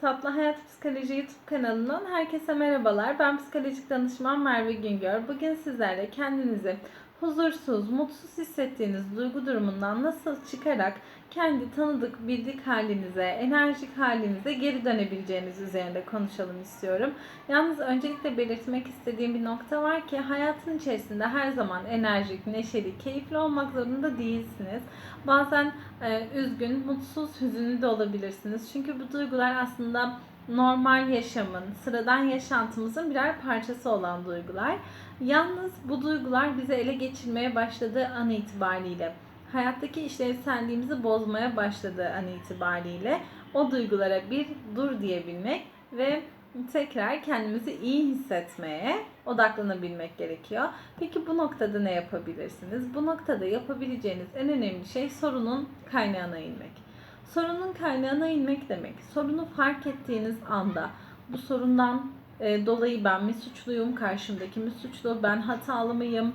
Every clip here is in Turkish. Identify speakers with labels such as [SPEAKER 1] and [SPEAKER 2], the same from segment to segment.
[SPEAKER 1] Tatlı Hayat Psikoloji YouTube kanalından herkese merhabalar. Ben psikolojik danışman Merve Güngör. Bugün sizlerle kendinizi huzursuz, mutsuz hissettiğiniz duygu durumundan nasıl çıkarak kendi tanıdık, bildik halinize, enerjik halinize geri dönebileceğiniz üzerinde konuşalım istiyorum. Yalnız öncelikle belirtmek istediğim bir nokta var ki hayatın içerisinde her zaman enerjik, neşeli, keyifli olmak zorunda değilsiniz. Bazen e, üzgün, mutsuz, hüzünlü de olabilirsiniz. Çünkü bu duygular aslında normal yaşamın, sıradan yaşantımızın birer parçası olan duygular. Yalnız bu duygular bizi ele geçirmeye başladığı an itibariyle, hayattaki işlevselliğimizi bozmaya başladığı an itibariyle o duygulara bir dur diyebilmek ve tekrar kendimizi iyi hissetmeye odaklanabilmek gerekiyor. Peki bu noktada ne yapabilirsiniz? Bu noktada yapabileceğiniz en önemli şey sorunun kaynağına inmek. Sorunun kaynağına inmek demek. Sorunu fark ettiğiniz anda bu sorundan e, dolayı ben mi suçluyum, karşımdaki mi suçlu, ben hatalı mıyım,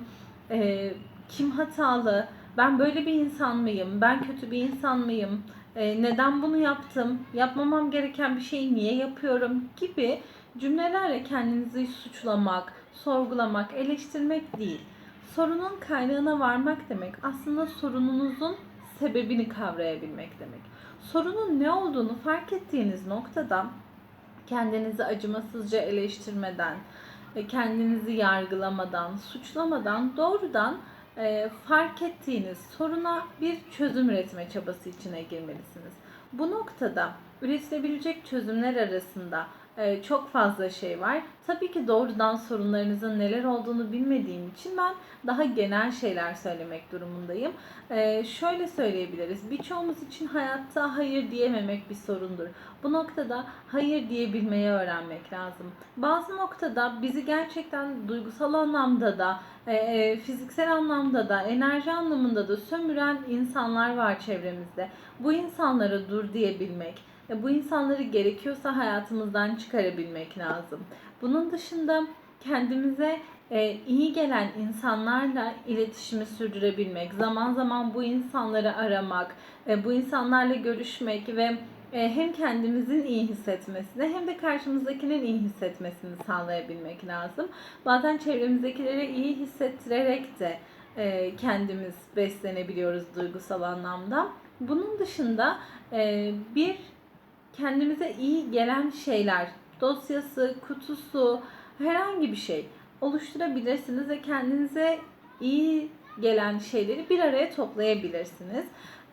[SPEAKER 1] e, kim hatalı, ben böyle bir insan mıyım, ben kötü bir insan mıyım, e, neden bunu yaptım, yapmamam gereken bir şeyi niye yapıyorum gibi cümlelerle kendinizi suçlamak, sorgulamak, eleştirmek değil. Sorunun kaynağına varmak demek aslında sorununuzun sebebini kavrayabilmek demek. Sorunun ne olduğunu fark ettiğiniz noktada kendinizi acımasızca eleştirmeden, e, kendinizi yargılamadan, suçlamadan doğrudan e, fark ettiğiniz soruna bir çözüm üretme çabası içine girmelisiniz. Bu noktada üretilebilecek çözümler arasında çok fazla şey var. Tabii ki doğrudan sorunlarınızın neler olduğunu bilmediğim için ben daha genel şeyler söylemek durumundayım. E, şöyle söyleyebiliriz. Birçoğumuz için hayatta hayır diyememek bir sorundur. Bu noktada hayır diyebilmeyi öğrenmek lazım. Bazı noktada bizi gerçekten duygusal anlamda da, e, fiziksel anlamda da, enerji anlamında da sömüren insanlar var çevremizde. Bu insanlara dur diyebilmek, e, bu insanları gerekiyorsa hayatımızdan çıkarabilmek lazım. Bunun dışında kendimize e, iyi gelen insanlarla iletişimi sürdürebilmek, zaman zaman bu insanları aramak, e, bu insanlarla görüşmek ve hem kendimizin iyi hissetmesini hem de karşımızdakinin iyi hissetmesini sağlayabilmek lazım. Bazen çevremizdekilere iyi hissettirerek de kendimiz beslenebiliyoruz duygusal anlamda. Bunun dışında bir kendimize iyi gelen şeyler, dosyası, kutusu, herhangi bir şey oluşturabilirsiniz ve kendinize iyi gelen şeyleri bir araya toplayabilirsiniz.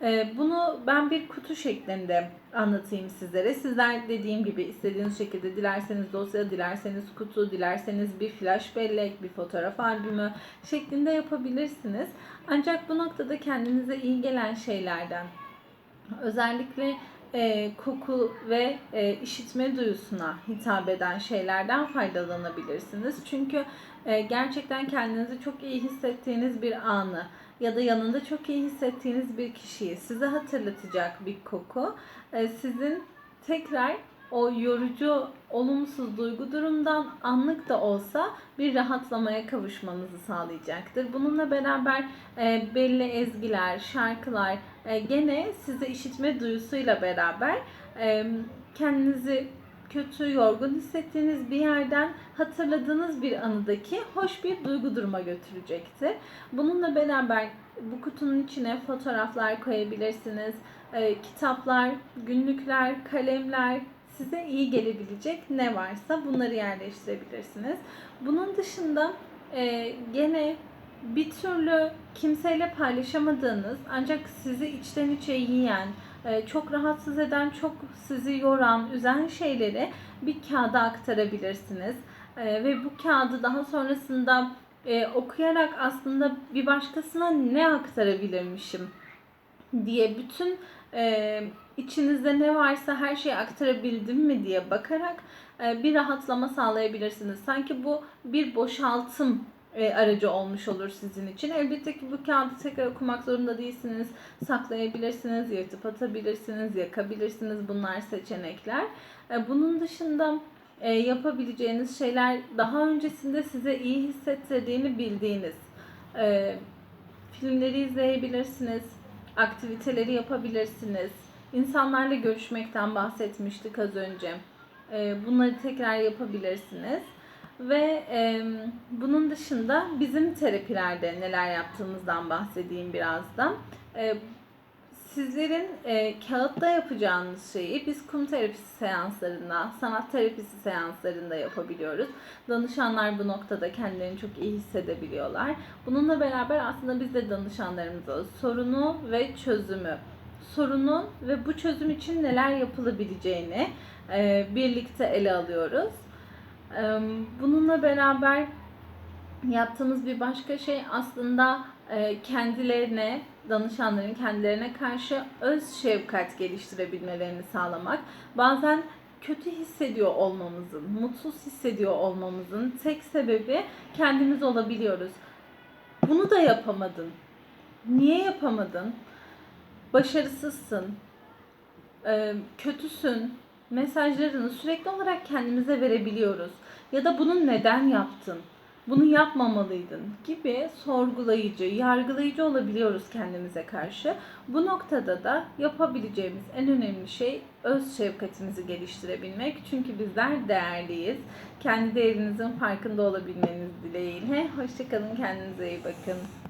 [SPEAKER 1] Ee, bunu ben bir kutu şeklinde anlatayım sizlere. Sizler dediğim gibi istediğiniz şekilde dilerseniz dosya, dilerseniz kutu, dilerseniz bir flash bellek, bir fotoğraf albümü şeklinde yapabilirsiniz. Ancak bu noktada kendinize iyi gelen şeylerden özellikle e, koku ve e, işitme duyusuna hitap eden şeylerden faydalanabilirsiniz. Çünkü e, gerçekten kendinizi çok iyi hissettiğiniz bir anı ya da yanında çok iyi hissettiğiniz bir kişiyi size hatırlatacak bir koku e, sizin tekrar o yorucu, olumsuz duygu durumdan anlık da olsa bir rahatlamaya kavuşmanızı sağlayacaktır. Bununla beraber e, belli ezgiler, şarkılar e, gene size işitme duyusuyla beraber e, kendinizi kötü, yorgun hissettiğiniz bir yerden hatırladığınız bir anıdaki hoş bir duygu duruma götürecektir. Bununla beraber bu kutunun içine fotoğraflar koyabilirsiniz, e, kitaplar, günlükler, kalemler, size iyi gelebilecek ne varsa bunları yerleştirebilirsiniz. Bunun dışında e, gene bir türlü kimseyle paylaşamadığınız ancak sizi içten içe yiyen, e, çok rahatsız eden, çok sizi yoran, üzen şeyleri bir kağıda aktarabilirsiniz. E, ve bu kağıdı daha sonrasında e, okuyarak aslında bir başkasına ne aktarabilirmişim diye bütün içinizde ne varsa her şeyi aktarabildim mi diye bakarak bir rahatlama sağlayabilirsiniz. Sanki bu bir boşaltım e, aracı olmuş olur sizin için. Elbette ki bu kağıdı tekrar okumak zorunda değilsiniz. Saklayabilirsiniz, yırtıp atabilirsiniz, yakabilirsiniz. Bunlar seçenekler. E, bunun dışında e, yapabileceğiniz şeyler daha öncesinde size iyi hissettirdiğini bildiğiniz e, filmleri izleyebilirsiniz aktiviteleri yapabilirsiniz. İnsanlarla görüşmekten bahsetmiştik az önce. Ee, bunları tekrar yapabilirsiniz. Ve e, bunun dışında bizim terapilerde neler yaptığımızdan bahsedeyim birazdan. E, sizlerin e, kağıtta yapacağınız şeyi biz kum terapisi seanslarında, sanat terapisi seanslarında yapabiliyoruz. Danışanlar bu noktada kendilerini çok iyi hissedebiliyorlar. Bununla beraber aslında biz de danışanlarımıza sorunu ve çözümü, sorunu ve bu çözüm için neler yapılabileceğini e, birlikte ele alıyoruz. Bununla beraber yaptığımız bir başka şey aslında e, kendilerine, danışanların kendilerine karşı öz şefkat geliştirebilmelerini sağlamak. Bazen kötü hissediyor olmamızın, mutsuz hissediyor olmamızın tek sebebi kendimiz olabiliyoruz. Bunu da yapamadın. Niye yapamadın? Başarısızsın. kötüsün. Mesajlarını sürekli olarak kendimize verebiliyoruz. Ya da bunu neden yaptın? bunu yapmamalıydın gibi sorgulayıcı, yargılayıcı olabiliyoruz kendimize karşı. Bu noktada da yapabileceğimiz en önemli şey öz şefkatimizi geliştirebilmek. Çünkü bizler değerliyiz. Kendi değerinizin farkında olabilmeniz dileğiyle. Hoşçakalın, kendinize iyi bakın.